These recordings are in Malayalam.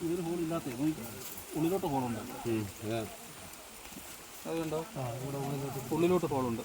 ഇതൊരു ഹോൾ ഇല്ലാത്ത ഉള്ളിലോട്ട് ഹോളുണ്ട് അത് കണ്ടോ ഉള്ളിലോട്ട് ഹോളുണ്ട്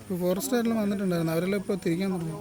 ഇപ്പോൾ ഫോറസ്റ്റുകാരെല്ലാം വന്നിട്ടുണ്ടായിരുന്നു? അവരെല്ലാം ഇപ്പോൾ തിരിക്കാൻ തുടങ്ങി.